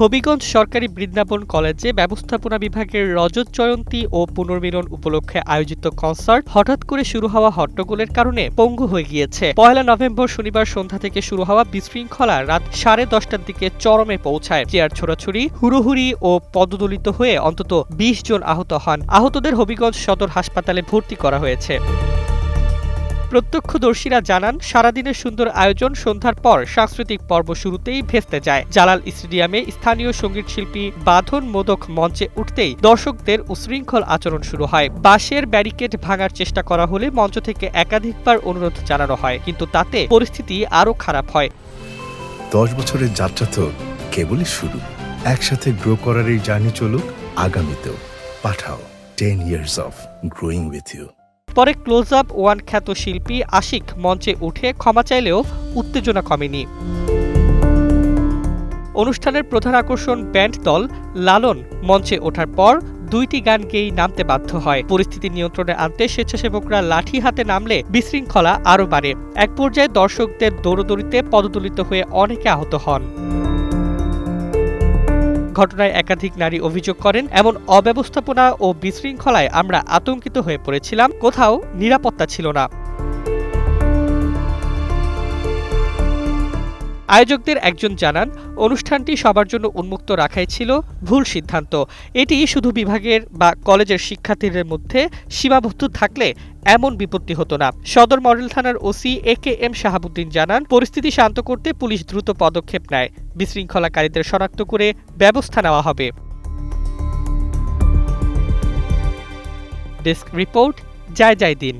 হবিগঞ্জ সরকারি বৃন্দাবন কলেজে ব্যবস্থাপনা বিভাগের রজত জয়ন্তী ও পুনর্মিলন উপলক্ষে আয়োজিত কনসার্ট হঠাৎ করে শুরু হওয়া হট্টগোলের কারণে পঙ্গু হয়ে গিয়েছে। পয়লা নভেম্বর শনিবার সন্ধ্যা থেকে শুরু হওয়া বিশৃঙ্খলা রাত সাড়ে দশটার দিকে চরমে পৌঁছায়। চেয়ার ছোড়াছুড়ি, হুড়োহুড়ি ও পদদলিত হয়ে অন্তত বিশ জন আহত হন। আহতদের হবিগঞ্জ সদর হাসপাতালে ভর্তি করা হয়েছে। প্রত্যক্ষদর্শীরা জানান, সারাদিনের সুন্দর আয়োজন সন্ধ্যার পর সাংস্কৃতিক পর্ব শুরুতেই ভেস্তে যায়। জালাল স্টেডিয়ামে স্থানীয় সংগীত শিল্পী বাঁধন মোদক মঞ্চে উঠতেই দর্শকদের উশৃঙ্খল আচরণ শুরু হয়। বাঁশের ব্যারিকেড ভাঙার চেষ্টা করা হলে মঞ্চ থেকে একাধিকবার অনুরোধ জানানো হয়, কিন্তু তাতে পরিস্থিতি আরও খারাপ হয়। দশ বছরের যাত্রা তো কেবলই শুরু। একসাথে গ্রো করার এই জার্নি চলুক, আগামীতেও। Pathao ten years of growing with you পরে ক্লোজ আপ ওয়ান খ্যাত শিল্পী আশিক মঞ্চে উঠে ক্ষমা চাইলেও উত্তেজনা কমেনি। অনুষ্ঠানের প্রধান আকর্ষণ ব্যান্ড দল লালন মঞ্চে ওঠার পর দুইটি গান গেয়েই নামতে বাধ্য হয়। পরিস্থিতি নিয়ন্ত্রণে আনতে স্বেচ্ছাসেবকরা লাঠি হাতে নামলে বিশৃঙ্খলা আরও বাড়ে। এক পর্যায়ে দর্শকদের দৌড়দৌড়িতে পদদলিত হয়ে অনেকে আহত হন। ঘটনায় একাধিক নারী অভিযোগ করেন, এমন অব্যবস্থাপনা ও বিশৃঙ্খলায় আমরা আতঙ্কিত হয়ে পড়েছিলাম, কোথাও নিরাপত্তা ছিল না। আয়োজকদের একজন জানান, অনুষ্ঠানটি সবার জন্য উন্মুক্ত রাখাই ছিল ভুল সিদ্ধান্ত। এটি শুধু বিভাগের বা কলেজের শিক্ষার্থীদের মধ্যে সীমাবদ্ধ থাকলে এমন বিপত্তি হতো না। সদর মডেল থানার OC A K M Shahabuddin জানান, পরিস্থিতি শান্ত করতে পুলিশ দ্রুত পদক্ষেপ নেয়। বিশৃঙ্খলাকারীদের শনাক্ত করে ব্যবস্থা নেওয়া হবে। ডেস্ক রিপোর্ট যায় যায় দিন।